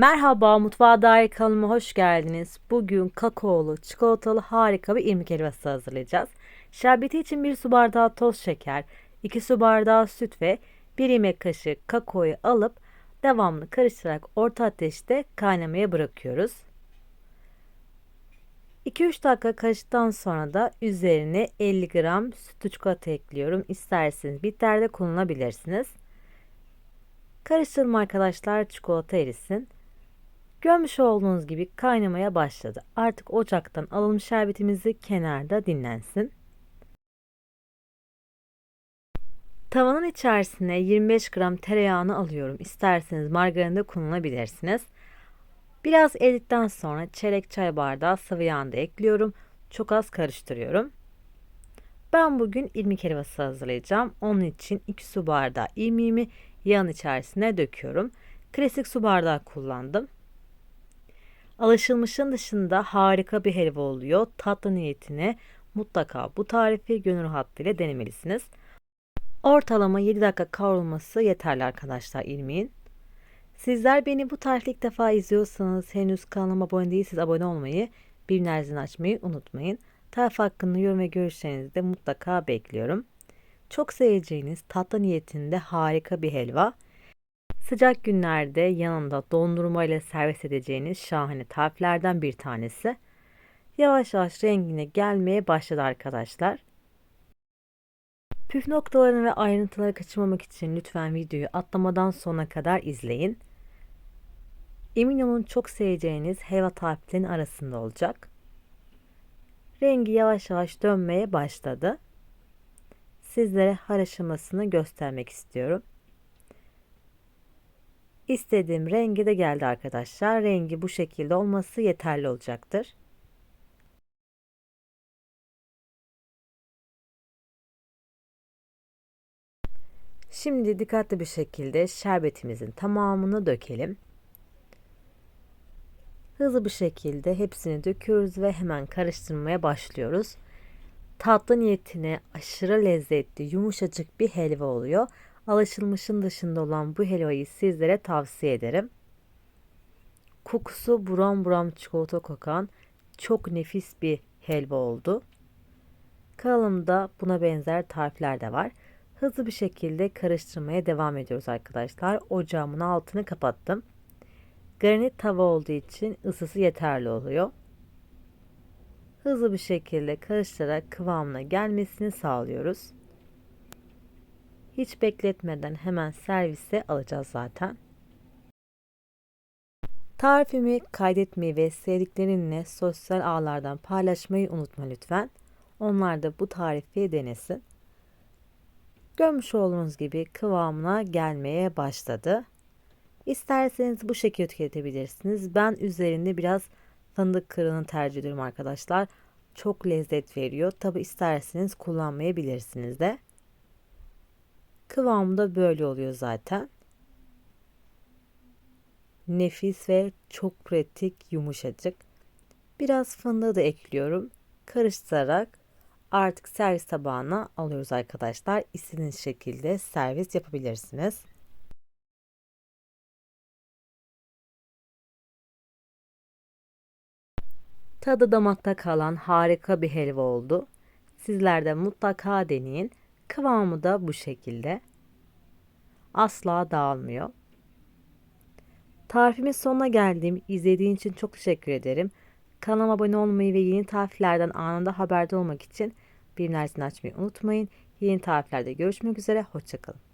Merhaba, Mutfağa Dair kanalıma hoş geldiniz. Bugün kakaolu, çikolatalı harika bir irmik helvası hazırlayacağız. Şerbeti için 1 su bardağı toz şeker, 2 su bardağı süt ve 1 yemek kaşığı kakaoyu alıp devamlı karıştırarak orta ateşte kaynamaya bırakıyoruz. 2-3 dakika karıştıktan sonra da üzerine 50 gram sütlü çikolata ekliyorum. İsterseniz bitter de kullanabilirsiniz. Karıştırdım arkadaşlar çikolata erisin. Görmüş olduğunuz gibi kaynamaya başladı. Artık ocaktan alınmış şerbetimizi kenarda dinlensin. Tavanın içerisine 25 gram tereyağını alıyorum. İsterseniz margarin de kullanabilirsiniz. Biraz eridikten sonra çeyrek çay bardağı sıvı yağını da ekliyorum. Çok az karıştırıyorum. Ben bugün irmik helvası hazırlayacağım. Onun için 2 su bardağı irmiğimi yağın içerisine döküyorum. Klasik su bardağı kullandım. Alışılmışın dışında harika bir helva oluyor. Tatlı niyetine mutlaka bu tarifi gönül rahatlığıyla denemelisiniz. Ortalama 7 dakika kavrulması yeterli arkadaşlar irmiğin. Sizler beni bu tarifte ilk defa izliyorsanız henüz kanalıma abone değilseniz abone olmayı, bildirimlerini açmayı unutmayın. Tarif hakkında yorum ve görüşlerinizi de mutlaka bekliyorum. Çok seveceğiniz tatlı niyetinde harika bir helva. Sıcak günlerde yanında dondurma ile servis edeceğiniz şahane tariflerden bir tanesi. Yavaş yavaş rengine gelmeye başladı arkadaşlar. Püf noktalarını ve ayrıntıları kaçırmamak için lütfen videoyu atlamadan sona kadar izleyin. Emin olun çok seveceğiniz helva tariflerinin arasında olacak. Rengi yavaş yavaş dönmeye başladı. Sizlere har aşamasını göstermek istiyorum. İstediğim rengi de geldi arkadaşlar. Rengi bu şekilde olması yeterli olacaktır. Şimdi dikkatli bir şekilde şerbetimizin tamamını dökelim. Hızlı bir şekilde hepsini döküyoruz ve hemen karıştırmaya başlıyoruz. Tatlı niyetine aşırı lezzetli, yumuşacık bir helva oluyor. Alışılmışın dışında olan bu helvayı sizlere tavsiye ederim. Kokusu buram buram çikolata kokan çok nefis bir helva oldu. Kanalımda buna benzer tarifler de var. Hızlı bir şekilde karıştırmaya devam ediyoruz arkadaşlar. Ocağımın altını kapattım. Granit tava olduğu için ısısı yeterli oluyor. Hızlı bir şekilde karıştırarak kıvamına gelmesini sağlıyoruz. Hiç bekletmeden hemen servise alacağız zaten. Tarifimi kaydetmeyi ve sevdiklerinle sosyal ağlardan paylaşmayı unutma lütfen. Onlar da bu tarifi denesin. Görmüş olduğunuz gibi kıvamına gelmeye başladı. İsterseniz bu şekilde tüketebilirsiniz. Ben üzerinde biraz fındık kırığını tercih ediyorum arkadaşlar. Çok lezzet veriyor. Tabi isterseniz kullanmayabilirsiniz de. Kıvamı da böyle oluyor zaten. Nefis ve çok pratik, yumuşacık. Biraz fındığı da ekliyorum. Karıştırarak artık servis tabağına alıyoruz arkadaşlar. İstediğiniz şekilde servis yapabilirsiniz. Tadı damakta kalan harika bir helva oldu. Sizler de mutlaka deneyin. Kıvamı da bu şekilde. Asla dağılmıyor. Tarifimin sonuna geldim. İzlediğin için çok teşekkür ederim. Kanalıma abone olmayı ve yeni tariflerden anında haberdar olmak için bildirimlerini açmayı unutmayın. Yeni tariflerde görüşmek üzere. Hoşçakalın.